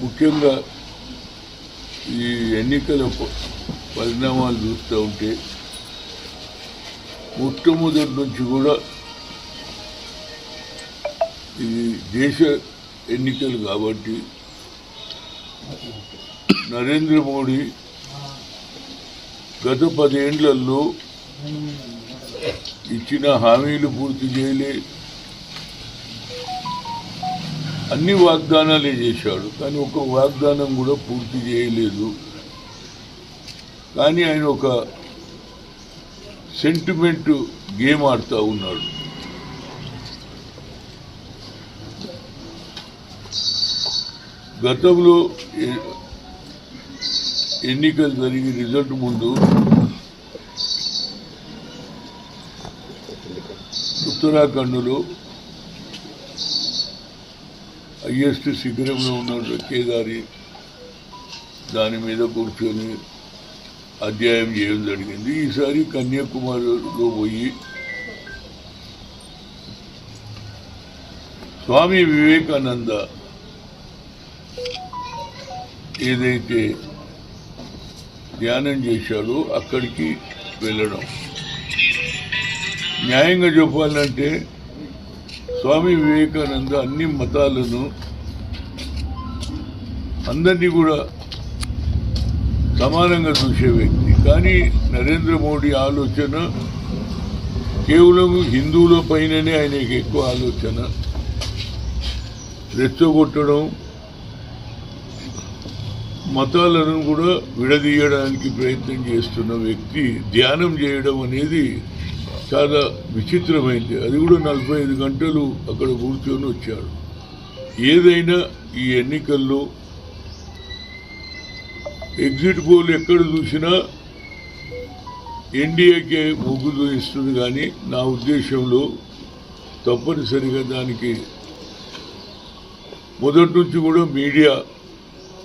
ముఖ్యంగా ఈ ఎన్నికల ప- పరిణామాలు చూస్తూ ఉంటే మొట్టమొదటి నుంచి కూడా ఇది దేశ ఎన్నికలు కాబట్టి నరేంద్ర మోడీ గత పదేండ్లలో ఇచ్చిన హామీలు పూర్తి చేయలే. అన్ని వాగ్దానాలే చేశాడు కానీ ఒక వాగ్దానం కూడా పూర్తి చేయలేదు. కానీ ఆయన ఒక సెంటిమెంట్ గేమ్ ఆడుతూ ఉన్నాడు. గతంలో ఎన్నికలు జరిగి రిజల్ట్ ముందు ఉత్తరాఖండ్లో హయ్యెస్ట్ శిఖరంలో ఉన్న కేదారి దాని మీద కూర్చొని అధ్యాయం చేయడం జరిగింది. ఈసారి కన్యాకుమారిలో పోయి స్వామి వివేకానంద ఏదైతే ధ్యానం చేశాడో అక్కడికి వెళ్ళడం. న్యాయంగా చెప్పాలంటే స్వామి వివేకానంద అన్ని మతాలను అందరినీ కూడా సమానంగా చూసే వ్యక్తి. కానీ నరేంద్ర మోడీ ఆలోచన కేవలం హిందువుల పైననే ఆయనకి ఎక్కువ ఆలోచన. రెచ్చగొట్టడం మతాలను కూడా విడదీయడానికి ప్రయత్నం చేస్తున్న వ్యక్తి ధ్యానం చేయడం అనేది చాలా విచిత్రమైంది. అది కూడా నలభై ఐదు గంటలు అక్కడ కూర్చొని వచ్చాడు. ఏదైనా ఈ ఎన్నికల్లో ఎగ్జిట్ పోల్ ఎక్కడ చూసినా ఎన్డీఏకే మొగ్గు చూపిస్తుంది కానీ నా ఉద్దేశంలో తప్పనిసరిగా దానికి మొదటి నుంచి కూడా మీడియా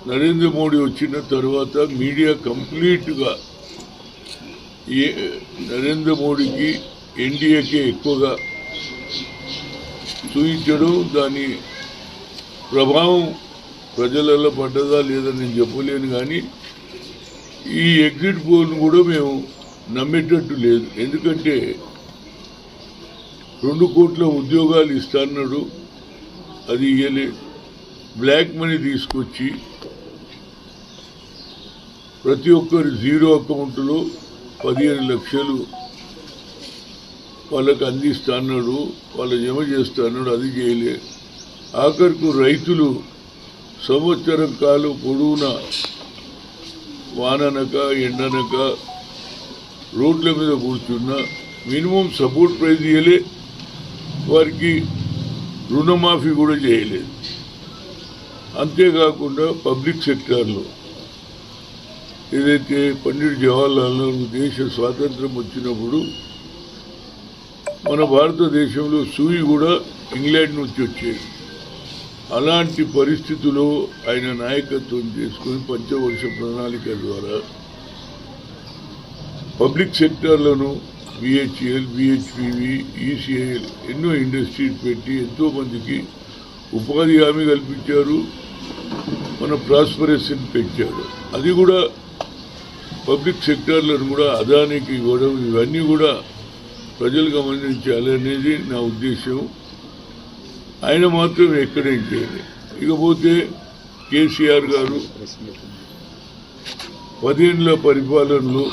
నరేంద్ర మోడీ వచ్చిన తర్వాత మీడియా కంప్లీట్గా ఏ నరేంద్ర మోడీకి ఎన్డీఏకే ఎక్కువగా చూపించడం దాని ప్రభావం ప్రజలలో పడ్డదా లేదా నేను చెప్పలేను కానీ ఈ ఎగ్జిట్ పోల్ను కూడా మేము నమ్మేటట్టు లేదు. ఎందుకంటే రెండు కోట్ల ఉద్యోగాలు ఇస్తాన్నాడు అది ఇయ్యలే. బ్లాక్ మనీ తీసుకొచ్చి ప్రతి ఒక్కరి జీరో అకౌంట్లో పదిహేను లక్షలు వాళ్ళకి అందిస్తాన్నాడు వాళ్ళు జమ చేస్తాన్నాడు అది చేయలే. ఆఖరుకు రైతులు సంవత్సరం కాలు పొడవునా వాననక ఎండనక రోడ్ల మీద కూర్చున్నా మినిమం సపోర్ట్ ప్రైజ్ ఇయ్యలే వారికి రుణమాఫీ కూడా చేయలేదు అంతేకాకుండా పబ్లిక్ సెక్టార్లో ఏదైతే పండిట్ జవహర్లాల్ నెహ్రూ దేశ స్వాతంత్రం వచ్చినప్పుడు మన భారతదేశంలో సూయి కూడా ఇంగ్లాండ్ నుంచి వచ్చేది. అలాంటి పరిస్థితుల్లో ఆయన నాయకత్వం చేసుకుని పంచవర్ష ప్రణాళిక ద్వారా పబ్లిక్ సెక్టార్లను బిహెచ్ఎల్ బిహెచ్పివి ఈసీఐఎల్ ఎన్నో ఇండస్ట్రీస్ పెట్టి ఎంతోమందికి ఉపాధి హామీ కల్పించారు మన ప్రాస్పరేషన్ పెంచారు. అది కూడా పబ్లిక్ సెక్టార్లను కూడా అదానికి ఇవ్వడం ఇవన్నీ కూడా ప్రజలు గమనించాలి అనేది నా ఉద్దేశం. ఆయన మాత్రం ఎక్కడేం చేయాలి. ఇకపోతే కేసీఆర్ గారు పదిహేనుల పరిపాలనలో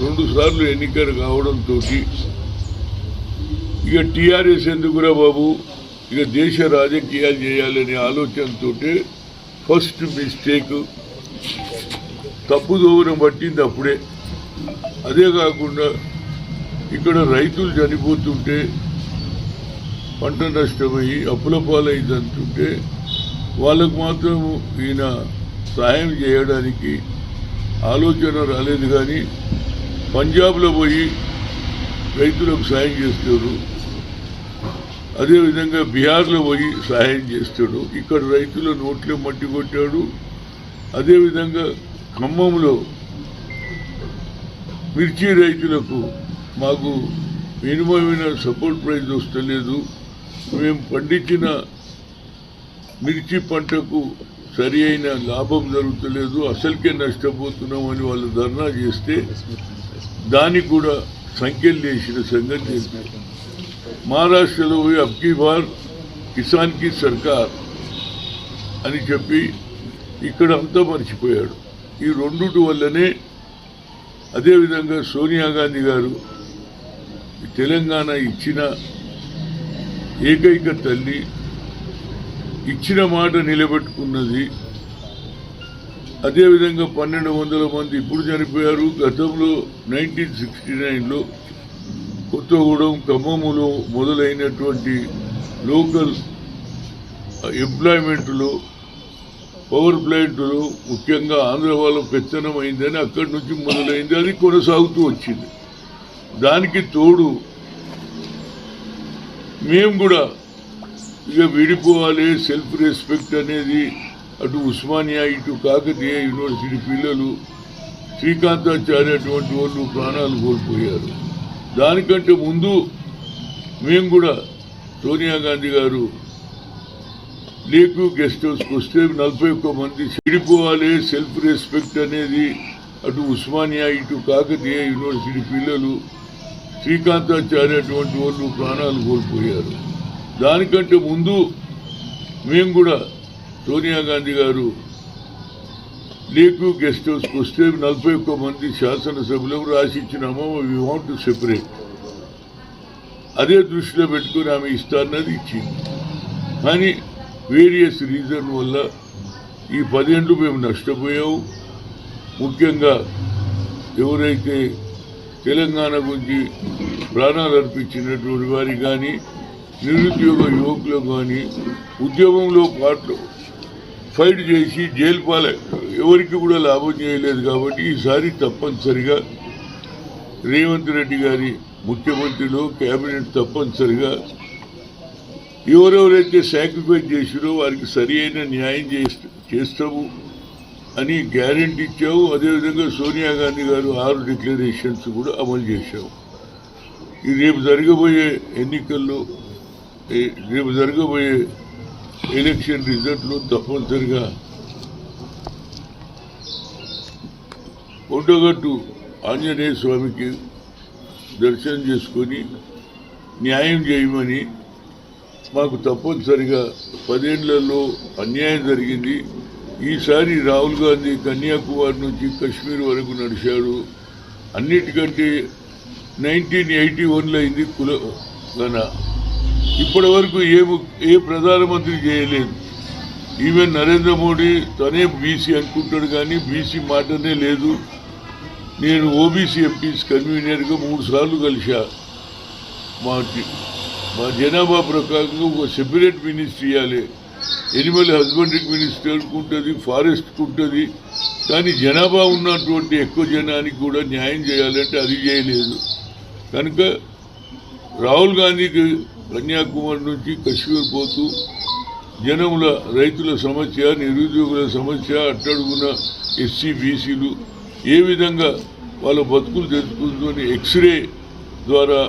రెండు సార్లు ఎన్నికలు కావడంతో ఇక టీఆర్ఎస్ ఎందుకురా బాబు? ఇక దేశ రాజకీయాలు చేయాలనే ఆలోచనతో ఫస్ట్ మిస్టేక్. తప్పుదోవన పట్టింది అప్పుడే. అదే కాకుండా ఇక్కడ రైతులు చనిపోతుంటే పంట నష్టమయ్యి అప్పుల పాలైందంటుంటే వాళ్ళకు మాత్రం ఈయన సహాయం చేయడానికి ఆలోచన రాలేదు కానీ పంజాబ్లో పోయి రైతులకు సాయం చేస్తారు అదేవిధంగా బీహార్లో పోయి సహాయం చేస్తాడు. ఇక్కడ రైతుల నోట్లో మట్టి కొట్టాడు. అదేవిధంగా ఖమ్మంలో మిర్చి రైతులకు మాకు మినిమమైన సపోర్ట్ ప్రైజ్ వస్తలేదు. మేము పండించిన మిర్చి పంటకు సరి అయిన లాభం జరుగుతలేదు. అసలుకే నష్టపోతున్నాం అని వాళ్ళు ధర్నా చేస్తే దానికి కూడా సంఖ్యలు చేసిన సంగతి తెలిసింది మహారాష్ట్రలో పోయి అబ్కి బార్ కిసాన్కి సర్కార్ అని చెప్పి ఇక్కడ అంతా మర్చిపోయాడు. ఈ రెండుటి వల్లనే అదేవిధంగా సోనియా గాంధీ గారు తెలంగాణ ఇచ్చిన ఏకైక తల్లి ఇచ్చిన మాట నిలబెట్టుకున్నది. అదేవిధంగా పన్నెండు వందల మంది ఇప్పుడు చనిపోయారు. గతంలో నైన్టీన్ సిక్స్టీ నైన్లో కొత్తగూడెం ఖమ్మములో మొదలైనటువంటి లోకల్ ఎంప్లాయ్మెంట్లో పవర్ ప్లాంట్లో ముఖ్యంగా ఆంధ్ర వాళ్ళ పెత్తనం అయిందని అక్కడి నుంచి మొదలైంది. అది కొనసాగుతూ వచ్చింది. దానికి తోడు మేము కూడా ఇక విడిపోవాలి సెల్ఫ్ రెస్పెక్ట్ అనేది అటు ఉస్మానియా ఇటు కాకతీయ యూనివర్సిటీ పిల్లలు శ్రీకాంతాచార్య అటువంటి వాళ్ళు ప్రాణాలు కోల్పోయారు. దానికంటే ముందు మేము కూడా సోనియా గాంధీ గారు లేకు గెస్ట్ హౌస్కి వస్తే నలభై ఒక్క మంది విడిపోవాలి సెల్ఫ్ రెస్పెక్ట్ అనేది అటు ఉస్మానియా ఇటు కాకతీయ యూనివర్సిటీ పిల్లలు శ్రీకాంతాచార్య అటువంటి వాళ్ళు ప్రాణాలు కోల్పోయారు. దానికంటే ముందు మేము కూడా సోనియా గాంధీ గారు లేకు గెస్ట్ హౌస్కి వస్తే నలభై ఒక్క మంది శాసనసభ్యులు రాసిచ్చినామో వి వాంట్ టు సెపరేట్ అదే దృష్టిలో పెట్టుకుని ఆమె ఇస్తారన్నది ఇచ్చింది. కానీ వేరియస్ రీజన్ వల్ల ఈ పదేళ్ళు మేము నష్టపోయాము ముఖ్యంగా ఎవరైతే తెలంగాణ గురించి ప్రాణాలు అర్పించినటువంటి వారికి కానీ నిరుద్యోగ యువకులకు కానీ ఉద్యమంలో పాటు ఫైట్ చేసి జైలు పాలే ఎవరికి కూడా లాభం చేయలేదు కాబట్టి ఈసారి తప్పనిసరిగా రేవంత్ రెడ్డి గారి ముఖ్యమంత్రిలో కేబినెట్ తప్పనిసరిగా ఎవరెవరైతే సాక్రిఫైస్ చేసిరో వారికి సరి అయిన న్యాయం చేస్తాము. అని గ్యారెంటీ ఇచ్చావు. అదేవిధంగా సోనియా గాంధీ గారు ఆరు డిక్లరేషన్స్ కూడా అమలు చేశావు. ఈ రేపు జరగబోయే ఎన్నికల్లో రేపు జరగబోయే ఎలక్షన్ రిజల్ట్లో తప్పనిసరిగా ఒడ్డగట్టు ఆంజనేయ స్వామికి దర్శనం చేసుకొని న్యాయం చేయమని మాకు తప్పనిసరిగా పదేళ్ళలో అన్యాయం జరిగింది. ఈసారి రాహుల్ గాంధీ కన్యాకుమారి నుంచి కశ్మీర్ వరకు నడిచాడు. అన్నిటికంటే నైన్టీన్ ఎయిటీ వన్లో అయింది కుల గణ ఇప్పటి వరకు ఏ ఏ ప్రధానమంత్రి చేయలేదు. ఈవెన్ నరేంద్ర మోడీ తనే బీసీ అనుకుంటాడు కానీ బీసీ మాటనే లేదు. నేను ఓబీసీ ఎంపీస్ కన్వీనర్గా మూడు సార్లు కలిశా. మా మా జనాభా ప్రకారంగా ఒక సెపరేట్ మినిస్ట్రీ ఇవ్వాలి ఎనిమల్ హస్బెండరీ మినిస్టర్కి ఉంటుంది ఫారెస్ట్కి ఉంటుంది కానీ జనాభా ఉన్నటువంటి ఎక్కువ జనానికి కూడా న్యాయం చేయాలంటే అది చేయలేదు. కనుక రాహుల్ గాంధీకి కన్యాకుమారి నుంచి కశ్మీర్ పోతూ జనముల రైతుల సమస్య నిరుద్యోగుల సమస్య అట్టడుగున ఎస్సీ బీసీలు ఏ విధంగా వాళ్ళ బతుకులు తెలుసుకుందని ఎక్స్రే ద్వారా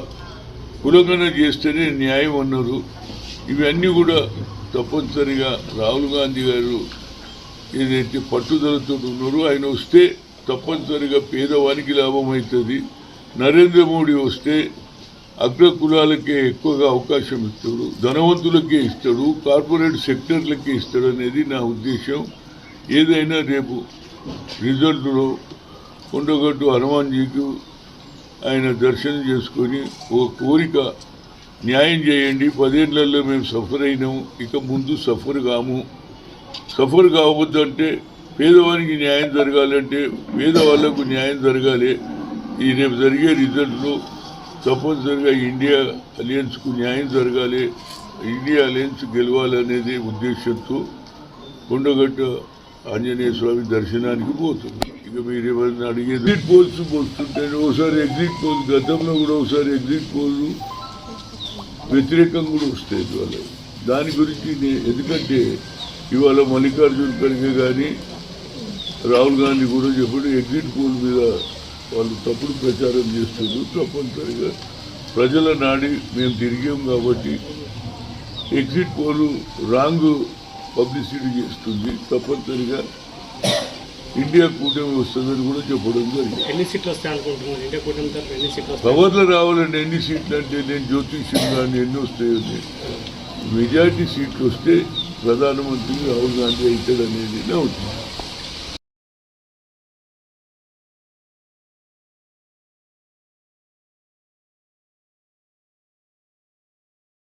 కులగణ చేస్తేనే న్యాయం అన్నారు. ఇవన్నీ కూడా తప్పనిసరిగా రాహుల్ గాంధీ గారు ఏదైతే పట్టుదలతో ఉన్నారో ఆయన వస్తే తప్పనిసరిగా పేదవానికి లాభం అవుతుంది. నరేంద్ర మోడీ వస్తే అగ్ర కులాలకే ఎక్కువగా అవకాశం ఇస్తాడు ధనవంతులకే ఇస్తాడు కార్పొరేట్ సెక్టర్లకే ఇస్తాడు అనేది నా ఉద్దేశం. ఏదైనా రేపు రిజల్ట్లో కొండగట్టు హనుమాన్జీకి ఆయన దర్శనం చేసుకొని ఒక కోరిక న్యాయం చేయండి. పదేళ్ళలో మేము సఫర్ అయినాము ఇక ముందు సఫర్ కాము. సఫర్ కావద్దంటే పేదవానికి న్యాయం జరగాలంటే పేదవాళ్ళకు న్యాయం జరగాలి. ఈ రేపు జరిగే రిజల్ట్లో తప్పనిసరిగా ఇండియా అలయన్స్కు న్యాయం జరగాలి. ఇండియా అలయన్స్ గెలవాలనేది ఉద్దేశంతో కొండగట్ట ఆంజనేయ స్వామి దర్శనానికి పోతుంది. ఇక మీరు ఏమైనా అడిగేది? ఎగ్జిట్ పోల్స్ పోస్తుంటే ఒకసారి ఎగ్జిట్ పోల్ గతంలో కూడా ఒకసారి ఎగ్జిట్ పోల్. వ్యతిరేకంగా కూడా వస్తాయి ఇవాళ దాని గురించి ఎందుకంటే ఇవాళ మల్లికార్జున ఖర్గే కానీ రాహుల్ గాంధీ కూడా చెప్పాడు ఎగ్జిట్ పోల్ మీద వాళ్ళు తప్పుడు ప్రచారం చేస్తున్నారు తప్పనిసరిగా ప్రజల నాడి మేము తిరిగాం కాబట్టి ఎగ్జిట్ పోల్ రాంగ్ పబ్లిసిటీ చేస్తుంది తప్పనిసరిగా ఇండియా కూటమి వస్తుందని కూడా చెప్పడం జరిగింది. ఎన్ని సీట్లు వస్తాయి అనుకుంటున్నారు? ఇండియా కూటమి తరఫు ఎన్ని సీట్లు వస్తాయి? పవర్లో రావాలంటే ఎన్ని సీట్లు అంటే నేను జ్యోతిష్యం కానీ ఎన్ని వస్తాయని మెజార్టీ సీట్లు వస్తే ప్రధానమంత్రి రాహుల్ గాంధీ అవుతాడు అనేది నా ఉద్దేశం.